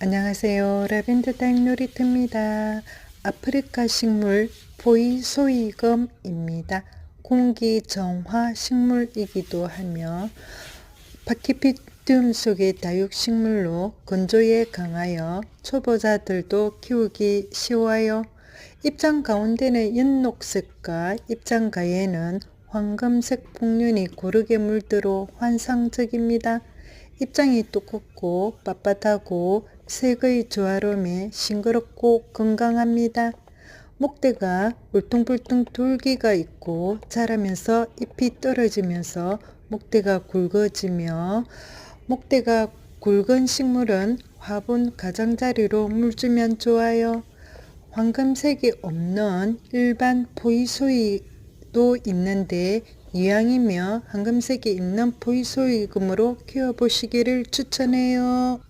안녕하세요. 라벤더 닭놀이트입니다. 아프리카 식물 보이소이검입니다. 공기 정화 식물이기도 하며 파키피듐 속의 다육식물로 건조에 강하여 초보자들도 키우기 쉬워요. 입장 가운데는 연녹색과 입장 가에는 황금색 복륜이 고르게 물들어 환상적입니다. 입장이 두껍고 빳빳하고 색의 조화로움에 싱그럽고 건강합니다. 목대가 울퉁불퉁 돌기가 있고 자라면서 잎이 떨어지면서 목대가 굵어지며 목대가 굵은 식물은 화분 가장자리로 물주면 좋아요. 황금색이 없는 일반 보이소이도 있는데 이왕이면 황금색이 있는 보이소이금으로 키워보시기를 추천해요.